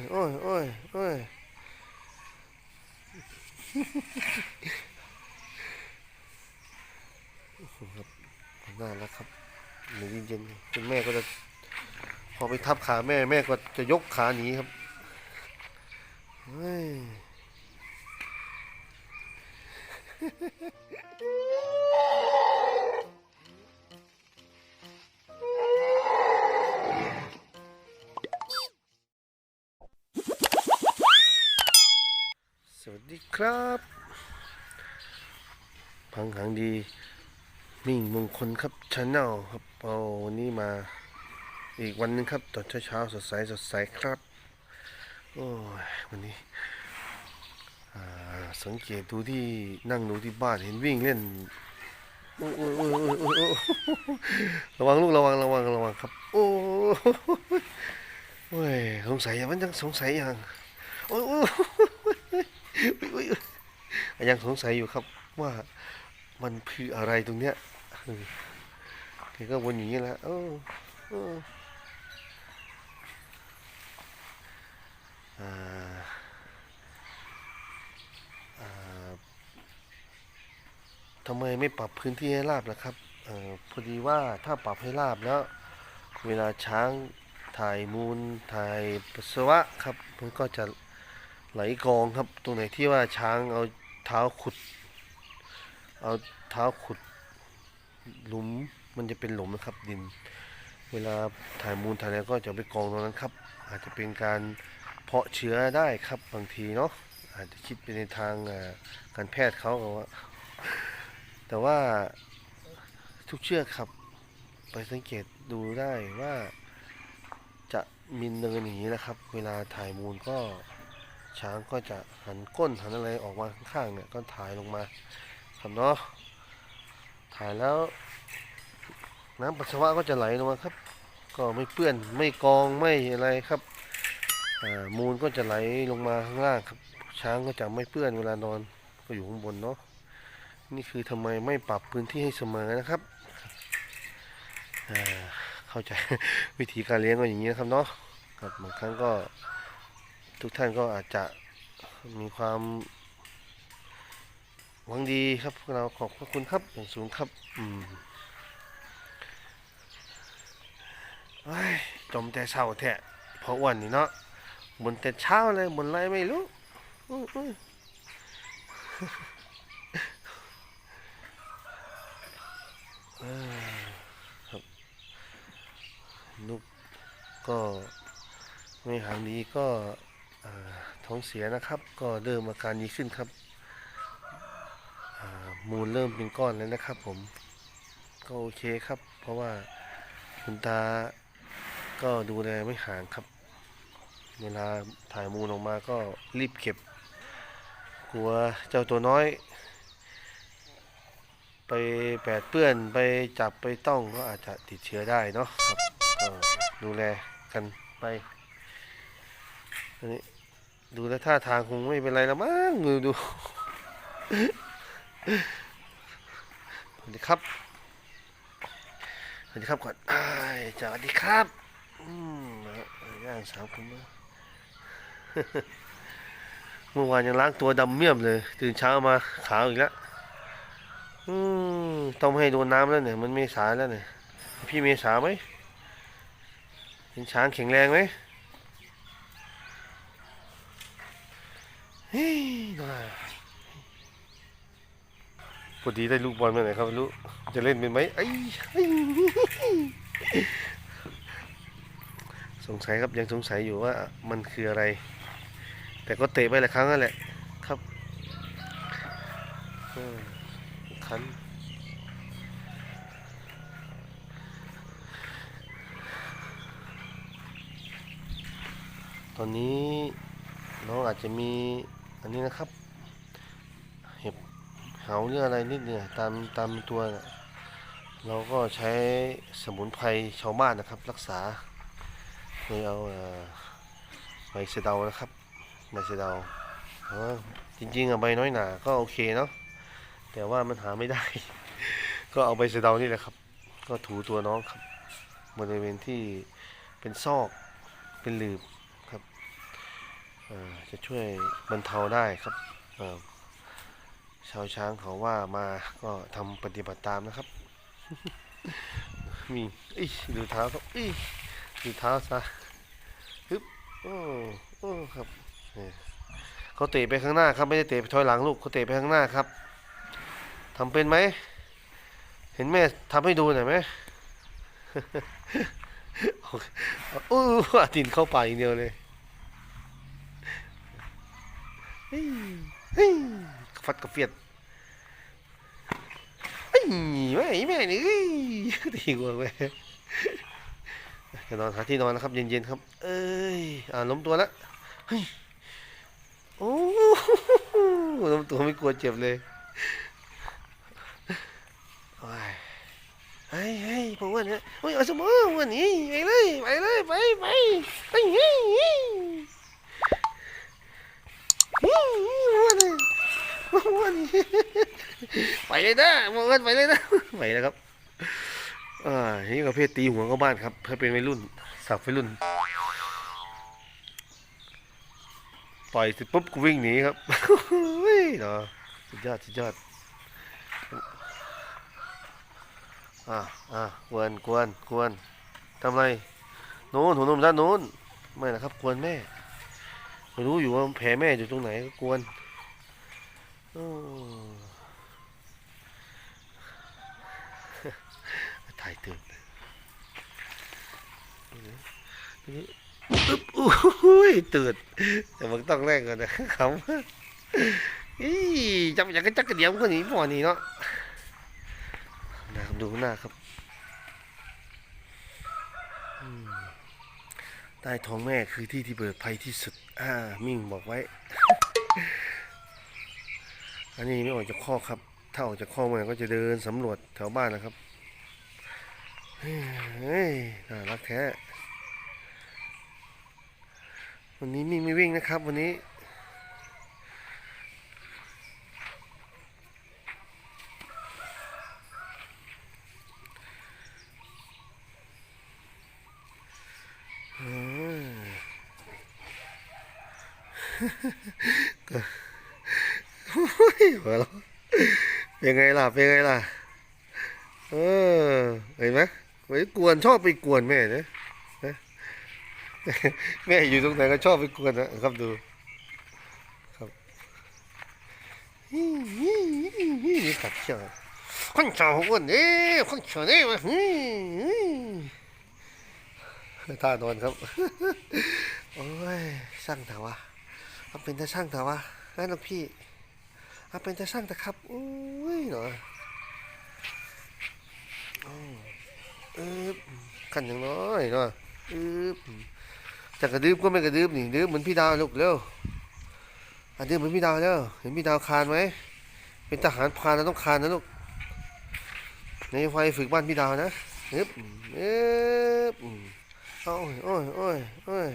ยโอ้ยโอ้ยโอ้ยโอ้โหครับน่ารักครับหนูเย็นๆคุณแม่ก็จะ พอไปทับขาแม่แม่ก็จะยกขาหนีครับ ดีครับพังหังดีมิ่งมงคลครับชาแนลครับเอาวันนี้มาอีกวันหนึงครับตอนเช้าๆสดใสสดใสครับโอ้ยวันนี้สังเกตดูที่นั่งดูที่บ้านเห็นวิ่งเล่นระวังลูกระวังระวังระวังครับ โอ้ยโอ้ยสงสัยมันยังสงสัยยังโอ้ยโอ้ยอยอุ๊ ยังสงสัยอยู่ครับว่ามันคืออะไรตรงเนี้ยแกก็วนอย่างนี้แหละเออเออทำไมไม่ปรับพื้นที่ให้ราบล่ะครับออพอดีว่าถ้าปรับให้ราบแล้ว เวลาช้างถ่ายมูลถ่ายปัสสาวะครับ มันก็จะ ไหลกองครับ ตรงไหนที่ว่าช้างเอาเท้าขุด เอาเท้าขุดหลุมมันจะเป็นหลุมนะครับดิน เวลาถ่ายมูลถ่ายอะไรก็จะไปกองตรงนั้นครับ อาจจะเป็นการเพาะเชื้อได้ครับบางทีเนาะอาจจะคิดไปในทางการแพทย์เขาก็ว่าแต่ว่าทุกเชือกครับ ไปสังเกตดูได้ว่าจะมีเนินอย่างนี้นะครับ เวลาถ่ายมูลก็ ช้างก็จะหันก้นหันอะไรออกมาข้างๆเนี่ยก็ถ่ายลงมาครับเนาะถ่ายแล้วน้ำปัสสาวะก็จะไหลลงมาครับ ก็ไม่เปื้อนไม่กองไม่อะไรครับมูลก็จะไหลลงมาข้างล่างครับ ช้างก็จะไม่เปื้อนเวลานอนก็อยู่ข้างบนเนาะนี่คือทำไมไม่ปรับพื้นที่ให้เสมอนะครับเข้าใจวิธีการเลี้ยงก็อย่างนี้นะครับเนาะครับบางครั้งก็ ทุกท่านก็อาจจะมีความหวังดีครับพวกเราขอบพระคุณครับอย่างสูงครับ อืมจมแต่เช้าแท้เพราะอ้วันนี่เนาะบนแต่เช้าเลยบนไรไม่รู้ครับนุกก็ไม่หางดีก็ ท้องเสียนะครับ ก็เริ่มอาการดีขึ้นครับมูลเริ่มเป็นก้อนแล้วนะครับ ผมก็โอเคครับ เพราะว่าคุณตาก็ดูแลไม่ห่างครับ เวลาถ่ายมูลออกมาก็รีบเก็บ กลัวเจ้าตัวน้อย ไปแปดเปื้อนไปจับไปต้องก็อาจจะติดเชื้อได้เนาะครับก็ดูแลกันไปอันนี้ ดูแล้วท่าทางคงไม่เป็นไรแล้วมั้งดูดูสวัสดีครับสวัสดีครับก่อนอ้าสวัสดีครับอืมย่างสาวผมมาเมื่อวานยังล้างตัวดำเมี่ยมเลย ตื่นเช้ามาขาวอีกแล้วอืมต้องให้โดนน้ำแล้วเนี่ย มันเมษาแล้วเนี่ย พี่เมษาไหมเป็นช้างแข็งแรงไหมเฮ้ยน่า พอดีได้ลูกบอลมาไหนครับไม่รู้จะเล่นเป็นไหมไอ้สงสัยครับยังสงสัยอยู่ว่ามันคืออะไร แต่ก็เตะไปหลายครั้งนั่นแหละครับคันตอนนี้น้องอาจจะมี อันนี้นะครับ เห็บเหาหรืออะไรนิดเนี่ยตามตามตัวนะเราก็ใช้สมุนไพรชาวบ้านนะครับ รักษาโดยเอาใบเสดานะครับใบเสดาจริงๆอะใบน้อยหนาก็โอเคเนาะแต่ว่ามันหาไม่ได้ ก็เอาใบเสดานี่แหละครับ ก็ถูตัวน้องครับบริเวณที่เป็นซอกเป็นหลืบ จะช่วยบรรเทาได้ครับชาวช้างเขาว่ามาก็ทำปฏิบัติตามนะครับ มีอีดูเท้าครับอีดูเท้าซะฮึบโอ้โอ้ครับเขาเตะไปข้างหน้าครับไม่ได้เตะไปถอยหลังลูกเขาเตะไปข้างหน้าครับทำเป็นไหมเห็นแม่ทำให้ดูหน่อยไหมอู้อาตินเข้าป่าอย่างเดียวเลยเฮ้ยเฮ้ย ฟัดกระเฟียดเฮ้แม่แม่นี่ตีกว่าแม่จะนอนหาที่นอนนะครับ เย็นๆครับ เอ้ยอ่าล้มตัวแล้วโอ้ล้มตัวไม่กลัวเจ็บเลยเฮ้ยเฮ้ยผมว่าเนี่ยเฮ้ยเอาสมองวันนี้ไปเลยไปเลยไปไปไปเฮ้ยเฮ้ยเฮ้ยวันนี้วันนี้ ไปเลยนะมองกันไปเลยนะไปแล้วครับอ่านี่ประเภทตีหัวเข้าบ้านครับเพื่อเป็นวัยรุ่นสับวัยรุ่นปล่อยเสร็จปุ๊บกูวิ่งหนีครับเฮ้ยเนาะสุดยอดสุดยอดอ่าอ่ากวนกวนกวนทำไรโน้นหัวนมด้านโน้นไม่นะครับกวนแม่ รู้อยู่ว่าแผลแม่อยู่ตรงไหนก็กวนถ่ายตื่นอึ๊บอุ้ยตื่นแต่มันต้องแรกก่อนนะขำอีจับอยากกระจักกระเดียมคนนี้พอนี่เนาะนะครับดูหน้าครับอืม ใต้ท้องแม่คือที่ที่เปิดภัยที่สุด อ่า มิ่งบอกไว้ อันนี้ไม่ออกจากข้อครับ ถ้าออกจากข้อมันก็จะเดินสำรวจแถวบ้านนะครับ เฮ้ย น่ารักแท้ วันนี้มิ่งไม่วิ่งนะครับ วันนี้ อืมก็โอ้ยหัวเราะ เป็นไงล่ะ เป็นไงล่ะ เออ เห็นไหมไปกวนชอบไปกวนแม่เนี่ยนะแม่อยู่ตรงไหนก็ชอบไปกวนนะครับดู ครับนี่ขัดเชียวคนชอบอ้วนเอ้คนชอบเอ้มาฮึ่มท่านอนครับ โอ้ยช่างแต่ว่าเอาเป็นแต่ช่างแต่ว่านั่นลูกพี่เอาเป็นแต่ช่างแต่ครับ อุ้ยหน่อยอ้าวอึบขันอย่างน้อยเนาะอึบจะกระดืบก็ไม่กระดืบนี่ดืบเหมือนพี่ดาวลูกเร็วอะดืบเหมือนพี่ดาวเร็วเห็นพี่ดาวคานไหมเป็นทหารพรานเราต้องคานนะลูกในไฟฝึกบ้านพี่ดาวนะอึบอึบโอ้ยโอ้ยโอ้ยโอ้ย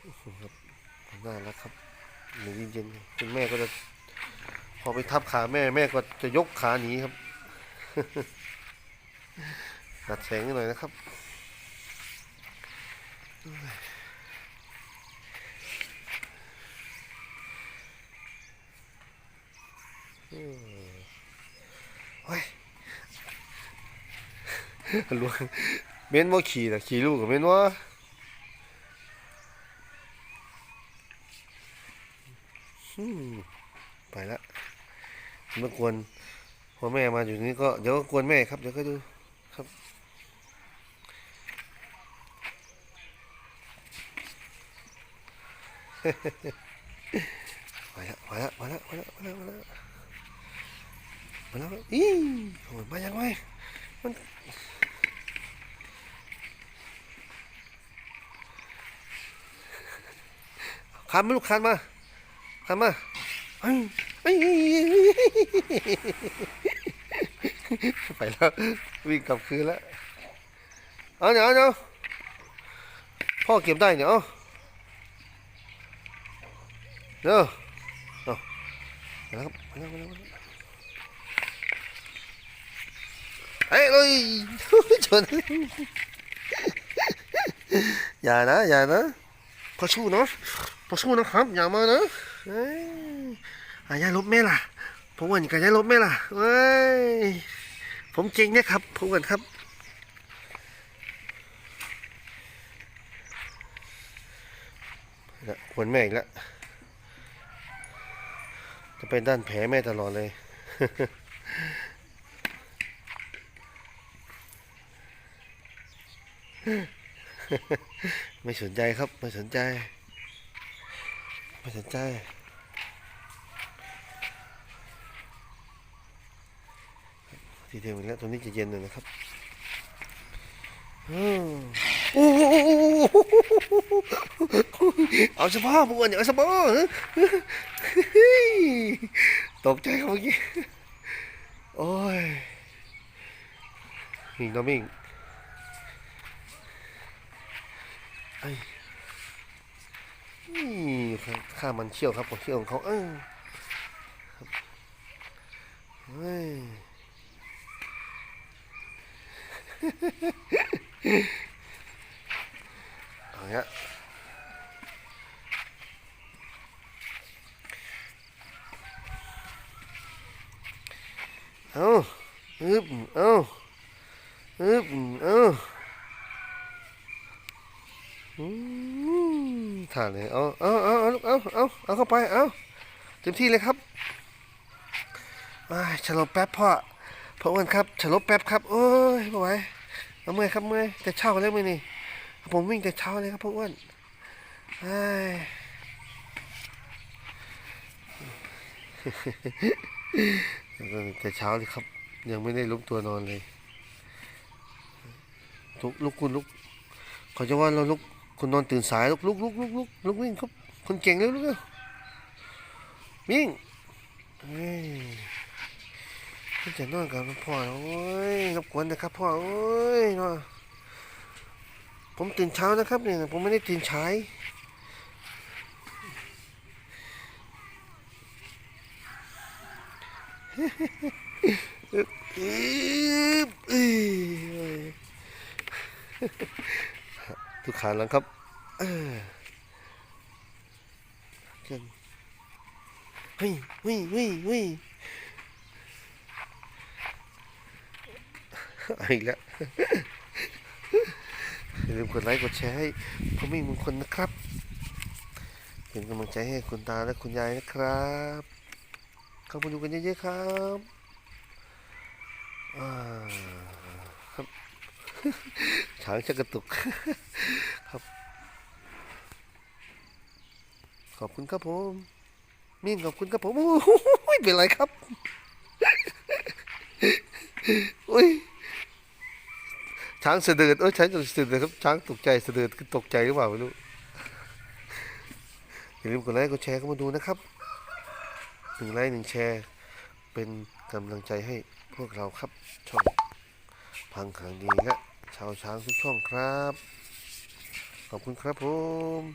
โอ้โหครับ น่ารักครับหนูเย็นๆคุณแม่ก็จะพอไปทับขาแม่แม่ก็จะยกขาหนีครับดัดแสงหน่อยนะครับโอ้ยลวงเม้นว่าขี่แต่ขี่ลูกกับเม้นว่าอืมไปละเมื่อ กวนพอแม่มาอยู่นี่ก็เดี๋ยวก็กวนแม่ครับเดี๋ยวก็ดูครับมาแล้วมาแล้วมาแล้วมาแล้วมาแล้วมาแล้วมาแล้วอีโอ้ยมายังไงมันคานมาลูกคานมาคานมา ไปแล้ววิ่งกลับคืนแล้วเอาเดี๋ยวเอาเดี๋ยวพ่อเก็บได้เดี๋ยวเอาะเนาแล้วครับมาแล้วมาแล้วมาแล้วเอ้ยเลยชนอย่านะอย่านะพอสู้เนาะพอสู้นะครับอย่ามานะ เอ้ยายาลบแม่ล่ะ ผมว่านกันยายลบแม่ล่ะเอ้ยผมเก่งเนี่ยครับ ผมกันครับนะควรแม่อีกแล้วจะเป็นด้านแผลแม่ตลอดเลยไม่สนใจครับ ไม่สนใจ ไม่สนใจ ทีเดียวอีกแล้วตรงนี้จะเย็นหน่อยนะครับอืมโอ้โหเอาสะพาพวกเอาสะพาตกใจครับเมื่อกี้โอ้ยมิงน้องมิงนี่ข้ามันเชี่ยวครับผมเชี่ยวของเขาเออเฮ้ย เอาเงี้ยเอาอึบเอาอึบเอาอืมถ่านเลยเอาเอาเอาเอาลูกเอาเอาเอาเข้าไป เอาเต็มที่เลยครับอ้ายฉลบแป๊บพ่อ พ่ออ้วนครับฉลบแป๊บครับโอ้ยไม่ไหวเอาเมื่อยครับเมื่อยแต่เช้าเลยมื่อนี่ผมวิ่งแต่เช้าเลยครับพ่ออ้วนอ้แต่เช้าเลยครับ ยังไม่ได้ลุกตัวนอนเลยลุกลุกคุณลุกเขาจะว่าเราลุกคนนอนตื่นสายลุกลุกลุกลุกลุกลุกวิ่งครับคนเก่งเร็วลุกววิ่งเฮ้ย มันจะนอนกับพ่อโอ้ยรบกวนนะครับพ่อโอ้ยเนาะผมตื่นเช้านะครับเนี่ยผมไม่ได้ตื่นสายทุกขาหลังครับเออเก่งวิ่งวิ่งวิ่งวิ่งเอา อีกแล้วอย่าลืมกดไลค์กดแชร์ให้พ่อมิ่งมงคลนะครับ เป็นกำลังใจให้คุณตาและคุณยายนะครับเข้ามาดูกันเยอะๆครับครับช้างชักกระตุกครับ ขอบคุณครับผม มิ่งขอบคุณครับผมโอ้ยเป็นไรครับ อุ้ย ช้างสะด็จเออช้างเสด็จครับ ช้างตกใจเสด็จคือตกใจหรือเปล่าไม่รู้อย่าลืมกดไลค์กดแชร์เข้ามาดูนะครับหนึ่งไลค์หนึ่งแชร์ เป็นกำลังใจให้พวกเราครับช่องพังขังดีและชาวช้างทุกช่องครับ ขอบคุณครับผม